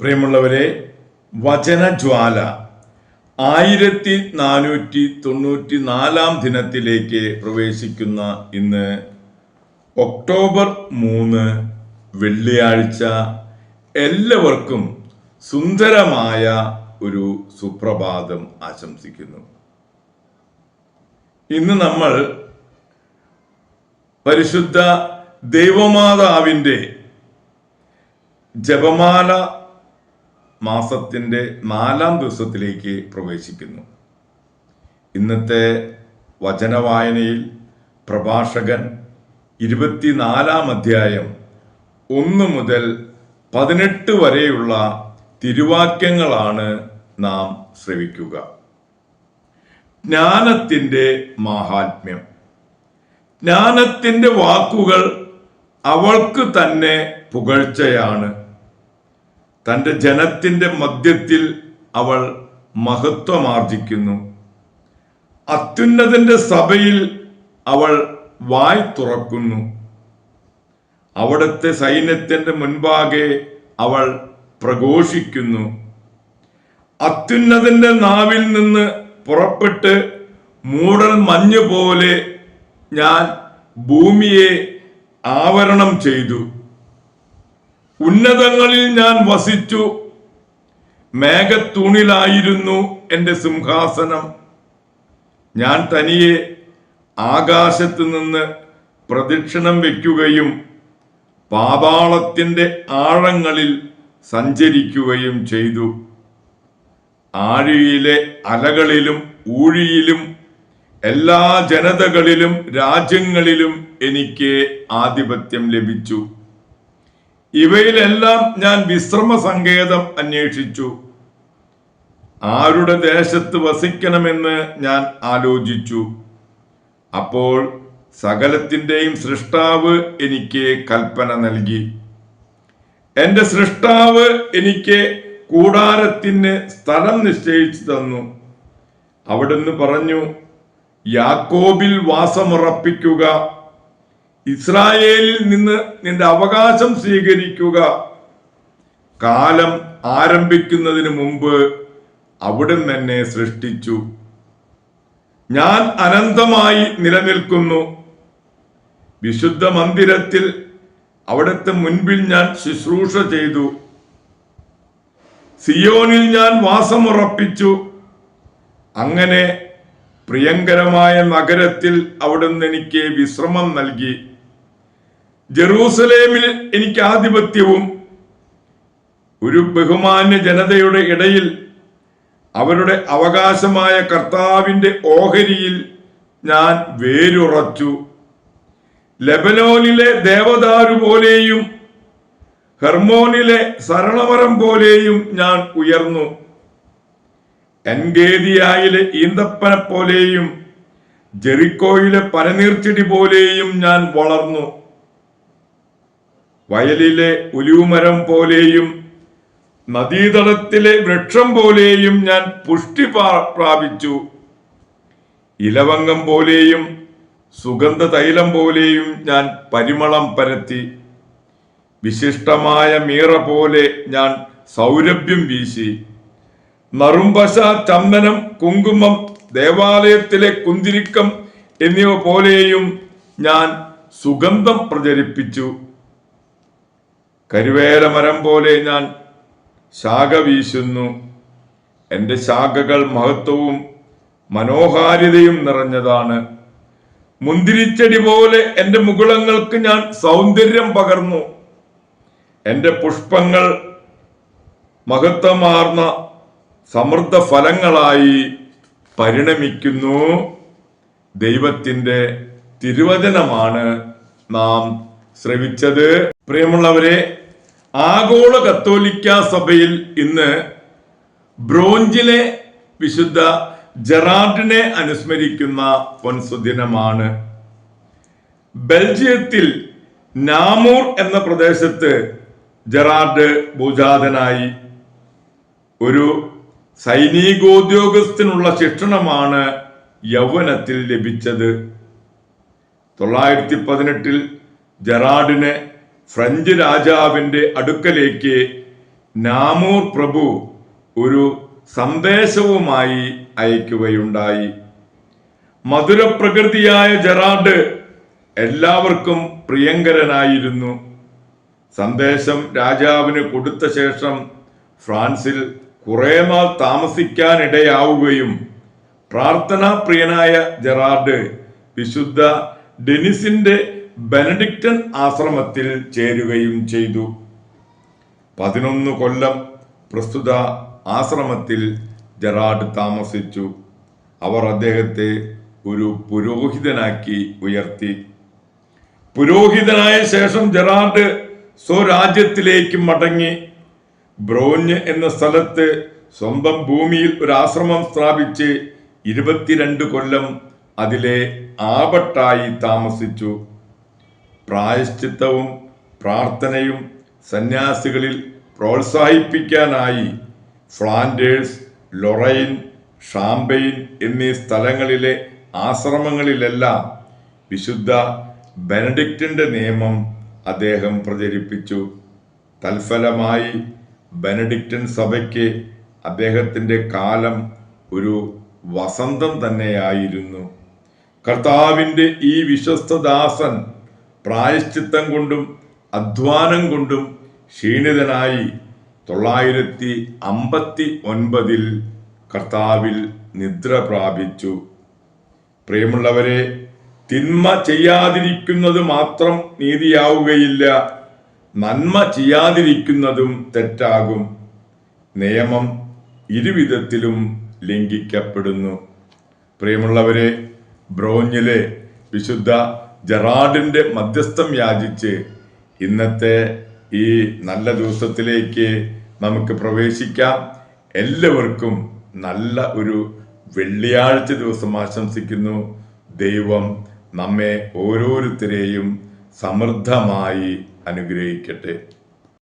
പ്രിയമുള്ളവരെ വചനജ്വാല ആയിരത്തി നാനൂറ്റി തൊണ്ണൂറ്റി നാലാം ദിനത്തിലേക്ക് പ്രവേശിക്കുന്ന ഇന്ന് ഒക്ടോബർ മൂന്ന് വെള്ളിയാഴ്ച എല്ലാവർക്കും സുന്ദരമായ ഒരു സുപ്രഭാതം ആശംസിക്കുന്നു. ഇന്ന് നമ്മൾ പരിശുദ്ധ ദൈവമാതാവിന്റെ ജപമാല മാസത്തിന്റെ നാലാം ദിവസത്തിലേക്ക് പ്രവേശിക്കുന്നു. ഇന്നത്തെ വചനവായനയിൽ പ്രഭാഷകൻ ഇരുപത്തിനാലാം അധ്യായം ഒന്ന് മുതൽ പതിനെട്ട് വരെയുള്ള തിരുവാക്യങ്ങളാണ് നാം ശ്രവിക്കുക. ജ്ഞാനത്തിന്റെ മാഹാത്മ്യം. ജ്ഞാനത്തിന്റെ വാക്കുകൾ അവൾക്ക് തന്നെ പുകഴ്ചയാണ്. തന്റെ ജനത്തിന്റെ മധ്യത്തിൽ അവൾ മഹത്വമാർജിക്കുന്നു. അത്യുന്നതന്റെ സഭയിൽ അവൾ വായ് തുറക്കുന്നു. അവിടുത്തെ സൈന്യത്തിന്റെ മുൻപാകെ അവൾ പ്രഘോഷിക്കുന്നു. അത്യുന്നതന്റെ നാവിൽ നിന്ന് പുറപ്പെട്ട് മൂടൽ മഞ്ഞ് പോലെ ഞാൻ ഭൂമിയെ ആവരണം ചെയ്തു. ഉന്നതങ്ങളിൽ ഞാൻ വസിച്ചു. മേഘത്തൂണിലായിരുന്നു എന്റെ സിംഹാസനം. ഞാൻ തനിയെ ആകാശത്ത് നിന്ന് പ്രദക്ഷിണം വയ്ക്കുകയും പാതാളത്തിന്റെ ആഴങ്ങളിൽ സഞ്ചരിക്കുകയും ചെയ്തു. ആഴിയിലെ അലകളിലും ഊഴിയിലും എല്ലാ ജനതകളിലും രാജ്യങ്ങളിലും എനിക്ക് ആധിപത്യം ലഭിച്ചു. ഇവയിലെല്ലാം ഞാൻ വിശ്രമ സങ്കേതം അന്വേഷിച്ചു. ആരുടെ ദേശത്ത് വസിക്കണമെന്ന് ഞാൻ ആലോചിച്ചു. അപ്പോൾ സകലത്തിന്റെയും സൃഷ്ടാവ് എനിക്ക് കൽപ്പന നൽകി. എന്റെ സൃഷ്ടാവ് എനിക്ക് കൂടാരത്തിന് സ്ഥലം നിശ്ചയിച്ചു തന്നു. അവിടുന്ന് പറഞ്ഞു യാക്കോബിൽ വാസമുറപ്പിക്കുക ഇസ്രായേലിൽ നിന്ന് നിന്റെ അവകാശം സ്വീകരിക്കുക. കാലം ആരംഭിക്കുന്നതിന് മുമ്പ് അവിടുന്ന് തന്നെ സൃഷ്ടിച്ചു. ഞാൻ അനന്തമായി നിലനിൽക്കുന്നു. വിശുദ്ധ മന്ദിരത്തിൽ അവിടുത്തെ മുൻപിൽ ഞാൻ ശുശ്രൂഷ ചെയ്തു. സിയോനിൽ ഞാൻ വാസമുറപ്പിച്ചു. അങ്ങനെ പ്രിയങ്കരമായ നഗരത്തിൽ അവിടുന്ന് എനിക്ക് വിശ്രമം നൽകി. ജെറൂസലേമിൽ എനിക്ക് ആധിപത്യവും ഒരു ബഹുമാന്യ ജനതയുടെ ഇടയിൽ അവരുടെ അവകാശമായ കർത്താവിന്റെ ഓഹരിയിൽ ഞാൻ വേരുറച്ചു. ലെബനോനിലെ ദേവദാരു പോലെയും ഹെർമോനിലെ സരളമരം പോലെയും ഞാൻ ഉയർന്നു. എൻഗേദിയായിലെ ഈന്തപ്പന പോലെയും ജെറിക്കോയിലെ പനനീർച്ചെടി പോലെയും ഞാൻ വളർന്നു. വയലിലെ ഉലുമരം പോലെയും നദീതടത്തിലെ വൃക്ഷം പോലെയും ഞാൻ പുഷ്ടി പ്രാപിച്ചു. ഇലവങ്ങം പോലെയും സുഗന്ധ തൈലം പോലെയും ഞാൻ പരിമളം പരത്തി. വിശിഷ്ടമായ മീറ പോലെ ഞാൻ സൗരഭ്യം വീശി. നറുംപശ ചന്ദനം കുങ്കുമം ദേവാലയത്തിലെ കുന്തിരിക്കം എന്നിവ പോലെയും ഞാൻ സുഗന്ധം പ്രചരിപ്പിച്ചു. കരുവേല മരം പോലെ ഞാൻ ശാഖ വീശുന്നു എന്റെ ശാഖകൾ മഹത്വവും മനോഹാരിതയും നിറഞ്ഞതാണ്. മുന്തിരിച്ചെടി പോലെ എന്റെ മുകുളങ്ങൾക്ക് ഞാൻ സൗന്ദര്യം പകർന്നു. എന്റെ പുഷ്പങ്ങൾ മഹത്വമാർന്ന സമൃദ്ധ ഫലങ്ങളായി പരിണമിക്കുന്നു. ദൈവത്തിന്റെ തിരുവചനമാണ് നാം ശ്രവിച്ചത് പ്രിയമുള്ളവരെ ആഗോള കത്തോലിക്ക സഭയിൽ ഇന്ന് ബ്രോഞ്ചിലെ വിശുദ്ധ ജെറാർഡിനെ അനുസ്മരിക്കുന്ന പൊൻസുദിനമാണ്. ബെൽജിയത്തിൽ നാമൂർ എന്ന പ്രദേശത്ത് ജെറാർഡ് ഭൂജാതനായി ഒരു സൈനികോദ്യോഗസ്ഥനുള്ള ശിക്ഷണമാണ് യൗവനത്തിൽ ലഭിച്ചത്. തൊള്ളായിരത്തി പതിനെട്ടിൽ ജെറാഡിനെ ഫ്രഞ്ച് രാജാവിന്റെ അടുക്കലേക്ക് നാമൂർ പ്രഭു ഒരു സന്ദേശവുമായി അയക്കുകയുണ്ടായി. മധുരപ്രകൃതിയായ ജെറാർഡ് എല്ലാവർക്കും പ്രിയങ്കരനായിരുന്നു. സന്ദേശം രാജാവിന് കൊടുത്ത ശേഷം ഫ്രാൻസിൽ കുറേ നാൾ താമസിക്കാനിടയാവുകയും പ്രാർത്ഥനാപ്രിയനായ ജെറാർഡ് വിശുദ്ധ ഡെനിസിന്റെ ബെനഡിക്റ്റൻ ആശ്രമത്തിൽ ചേരുകയും ചെയ്തു. പതിനൊന്ന് കൊല്ലം പ്രസ്തുത ആശ്രമത്തിൽ ജെറാർഡ് താമസിച്ചു. അവർ അദ്ദേഹത്തെ ഒരു പുരോഹിതനാക്കി ഉയർത്തി. പുരോഹിതനായ ശേഷം ജെറാർഡ് സ്വരാജ്യത്തിലേക്ക് മടങ്ങി. ബ്രോഞ്ഞ് എന്ന സ്ഥലത്ത് സ്വന്തം ഭൂമിയിൽ ഒരു ആശ്രമം സ്ഥാപിച്ച് ഇരുപത്തിരണ്ട് കൊല്ലം അതിലെ ആപട്ടായി താമസിച്ചു. പ്രായശ്ചിത്തവും പ്രാർത്ഥനയും സന്യാസികളിൽ പ്രോത്സാഹിപ്പിക്കാനായി ഫ്ലാൻഡേഴ്സ് ലൊറൈൻ ഷാംബെയിൻ എന്നീ സ്ഥലങ്ങളിലെ ആശ്രമങ്ങളിലെല്ലാം വിശുദ്ധ ബെനഡിക്റ്റിന്റെ നിയമം അദ്ദേഹം പ്രചരിപ്പിച്ചു. തൽഫലമായി ബെനഡിക്റ്റൻ സഭയ്ക്ക് അദ്ദേഹത്തിന്റെ കാലം ഒരു വസന്തം തന്നെയായിരുന്നു. കർത്താവിന്റെ ഈ വിശ്വസ്തദാസൻ പ്രായശ്ചിത്തം കൊണ്ടും അധ്വാനം കൊണ്ടും ക്ഷീണിതനായി തൊള്ളായിരത്തി അമ്പത്തി ഒൻപതിൽ കർത്താവിൽ നിദ്ര പ്രാപിച്ചു. പ്രിയമുള്ളവരെ തിന്മ ചെയ്യാതിരിക്കുന്നത് മാത്രം നീതിയാവുകയില്ല. നന്മ ചെയ്യാതിരിക്കുന്നതും തെറ്റാകും. നിയമം ഇരുവിധത്തിലും ലംഘിക്കപ്പെടുന്നു. പ്രിയമുള്ളവരെ ബ്രോഞ്ഞിലെ വിശുദ്ധ ജെറാഡിന്റെ മധ്യസ്ഥം യാചിച്ച് ഇന്നത്തെ ഈ നല്ല ദിവസത്തിലേക്ക് നമുക്ക് പ്രവേശിക്കാം. എല്ലാവർക്കും നല്ല ഒരു വെള്ളിയാഴ്ച ദിവസം ആശംസിക്കുന്നു. ദൈവം നമ്മെ ഓരോരുത്തരെയും സമൃദ്ധമായി അനുഗ്രഹിക്കട്ടെ.